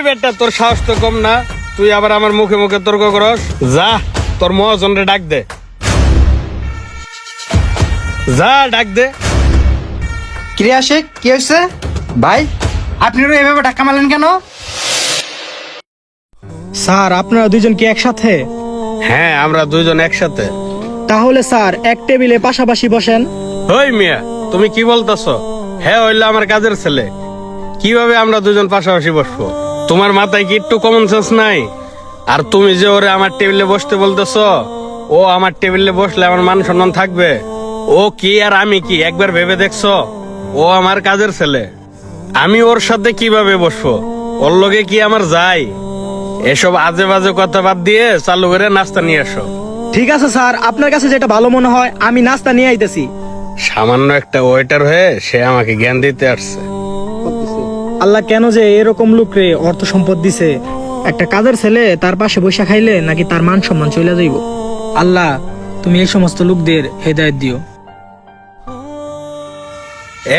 এই বেটা তোর সাহস তো কম না। তুই আবার আমার মুখে মুখে তর্ক করস। যা তোর মহাজনরে ডাক দে। যা ডাক দে। কিরে আসে কি হয়েছে? ভাই আপনি এভাবে ধাক্কা মারলেন কেন? স্যার আপনারা দুইজন কি একসাথে? হ্যাঁ আমরা দুইজন একসাথে। তাহলে স্যার এক টেবিলে পাশাপাশি বসেন। ওই মিয়া তুমি কি বলতেছ? হ্যাঁ হইল আমার কাজের ছেলে। কীভাবে আমরা দুজন পাশাপাশি বসবো? তোমার মাথায় কি একটু কমন সেন্স নাই? আর তুমি যে ওরে আমার টেবিলে বসতে বলতেছ ও আমার টেবিলে বসলে আমার মান সম্মান থাকবে। ও কি আর আমি কি? একবার ভেবে দেখছ? ও আমার কাজের ছেলে। আমি ওর সাথে কীভাবে বসবো? ওর লগে কি আমার যাই এসব আজে বাজে কথা বাদ দিয়ে চালু করে নাস্তা নিয়ে আসো। ঠিক আছে স্যার। আপনার কাছে যেটা ভালো মনে হয় আমি নাস্তা নিয়ে আইতেছি। সামান্য একটা ওয়েটার হয়ে সে আমাকে জ্ঞান দিতে আসছে। আল্লাহ কেন যে এরকম লোকরে অর্থ সম্পদ দিছে? একটা কাজের ছেলে তার পাশে বৈশা খাইলে নাকি তার মান সম্মান চলে যাইব? আল্লাহ তুমি এই সমস্ত লোকদের হেদায়ত দিও।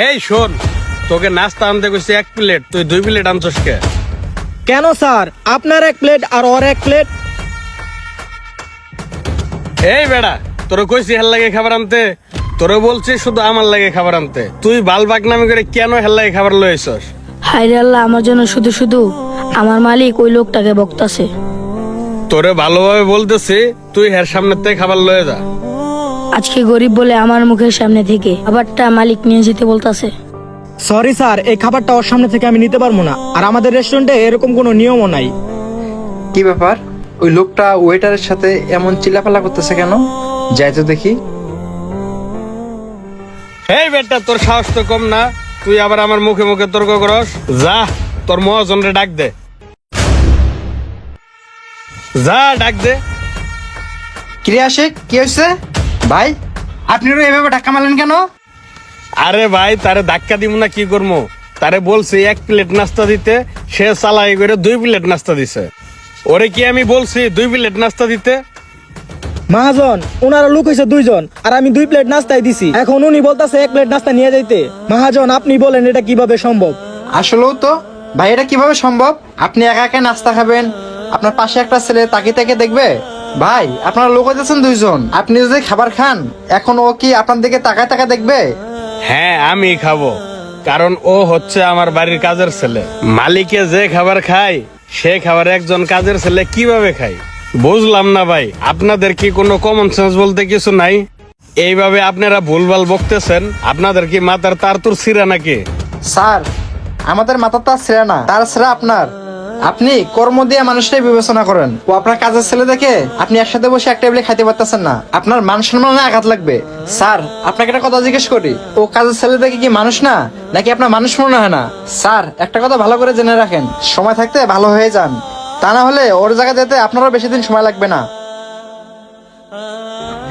এই শোন তোকে নাস্তা আনতে কইছি এক প্লেট তুই দুই প্লেট আনছস কে? কেন স্যার? আপনার এক প্লেট আর ওর এক প্লেট? এই বেড়া তোরে কইছি হেল লাগে খাবার আনতে তোরে বলছি শুধু আমার লাগে খাবার আনতে। তুই বালবাগ নামে করে কেন হেল লাগে খাবার লইছস? হায়রে আল্লাহ আমার জন্য শুধু শুধু আমার মালিক ওই লোকটাকে বকতাছে। তোরে ভালোভাবে বলতেছি তুই হের সামনে থেকে খাবার লয়ে যা। আজকে গরিব বলে আমার মুখের সামনে থেকে খাবারটা মালিক নিয়ে যেতে বলতাছে। সরি স্যার এই খাবারটা ওর সামনে থেকে আমি নিতে পারব না। আর আমাদের রেস্টুরেন্টে এরকম কোনো নিয়মও নাই। কি ব্যাপার? ওই লোকটা ওয়েটারের সাথে এমন চিল্লাপাল্লা করতেছে কেন? যাই তো দেখি। এই বেটা তোর সাহস তো কম না। তুই আবার আমার মুখে মুখে তর্ক করস? যা তোর মহাজনরে ডাক দে। যা ডাক দে। কিরে আসে কি হয়েছে? ভাই আপনি এভাবে ধাক্কা মারলেন কেন? আরে ভাই তারে ধাক্কা দিব না কি করব তারে বলছি এক প্লেট নাস্তা দিতে সে চালাই করে দুই প্লেট নাস্তা দিছে। ওরে কি আমি বলছি দুই প্লেট নাস্তা দিতে? মহাজন ওনারা লোক হয়েছে দুইজন আর আমি দুই প্লেট নাস্তাই দিছি। এখন উনি বলতাছে এক প্লেট নাস্তা নিয়ে যাইতে। মহাজন আপনি বলেন এটা কীভাবে সম্ভব? আসলেও তো ভাই এটা কীভাবে সম্ভব? আপনি একা একা নাস্তা খাবেন আপনার পাশে একটা ছেলে তাকিয়ে তাকে দেখবে ভাই আপনারা লোক হইতেছেন দুইজন আপনি যদি খাবার খান এখন ও কি আপনার দিকে তাকায় তাকায় দেখবে? হ্যাঁ আমি খাব কারণ ও হচ্ছে আমার বাড়ির কাজের ছেলে। মালিকে যে খাবার খায় সে খাবার একজন কাজের ছেলে কীভাবে খায়? বুঝলাম না ভাই, আপনাদের কি কোনো কমন সেন্স বলতে কিছু নাই? এইভাবে আপনারা ভুলভাল বকতেছেন, আপনাদের কি মাথার তার তুর ছিঁড়া নাকি? স্যার, আমাদের মাথা তার ছেড়ে না, তার ছেড়ে আপনার। আপনি কর্ম দিয়ে মানুষটাই বিবেচনা করেন। ও আপনার কাজের ছেলে দেখে আপনি একসাথে বসে এক টেবিলে খাইতে পারতেছেন না। আপনার মান সম্মানে আঘাত লাগবে। স্যার, আপনাকে একটা কথা জিজ্ঞেস করি, ও কাজের ছেলে দেখে কি মানুষ না, নাকি আপনার মানুষ মনে হয় না? স্যার, একটা কথা ভালো করে জেনে রাখেন, সময় থাকতে ভালো হয়ে যান। তা না হলে ওর জায়গা যেতে আপনারও বেশি দিন সময় লাগবে না।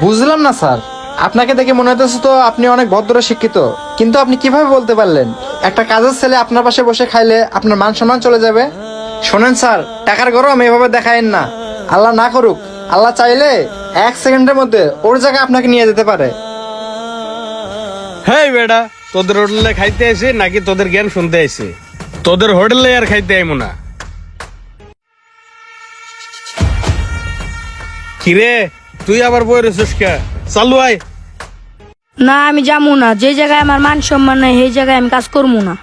বুঝলাম না, স্যার। আপনাকে দেখে মনে হতেছে তো আপনি অনেক ভদ্র, শিক্ষিত। কিন্তু আপনি কীভাবে বলতে পারলেন? একটা কাজের ছেলে আপনার পাশে বসে খাইলে আপনার মান সম্মান চলে যাবে? শোনেন, স্যার, টাকার গরম এভাবে দেখায়েন না। আল্লাহ না করুক, আল্লাহ চাইলে এক সেকেন্ডের মধ্যে ওর জায়গায় আপনাকে নিয়ে যেতে পারে। হেই বেটা, তোদের হোটেলে খাইতে আইছি নাকি তোদের জ্ঞান শুনতে আইছি তোদের হোটেলে আর খাইতে আইমু না। কিরে তুই আবার বই রেছিস কে? চালু আয়। না আমি যাব না। যে জায়গায় আমার মান সম্মান নাই সেই জায়গায় আমি কাজ করব না।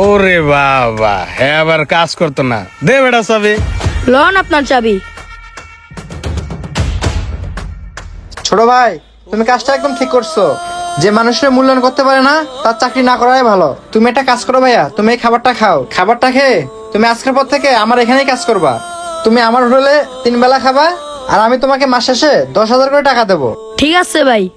ওরে বাবা হ্যাঁ আবার কাজ করতো না। দে বেটা চাবি। লন আপনার চাবি। ছোট ভাই তুমি কাজটা একদম ঠিক করছ। যে মানুষের মূল্যায়ন করতে পারে না তার চাকরি না করাই ভালো। তুমি একটা কাজ করো ভাইয়া তুমি এই খাবারটা খাও। খাবারটা খেয়ে তুমি আজকের পর থেকে আমার এখানেই কাজ করবা। তুমি আমার হোটেলে তিন বেলা খাবা আর আমি তোমাকে মাস শেষে দশ হাজার করে টাকা দেবো। ঠিক আছে ভাই।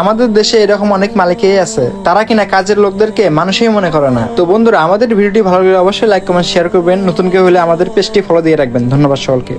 আমাদের দেশে এরকম অনেক মালিকই আছে। তারা কিনা কাজের লোকদেরকে মানুষই মনে করে না। তো বন্ধুরা আমাদের ভিডিওটি ভালো লাগলে অবশ্যই লাইক কমেন্ট শেয়ার করবেন। নতুন কেউ হলে আমাদের পেজটি ফলো দিয়ে রাখবেন। ধন্যবাদ সকলকে।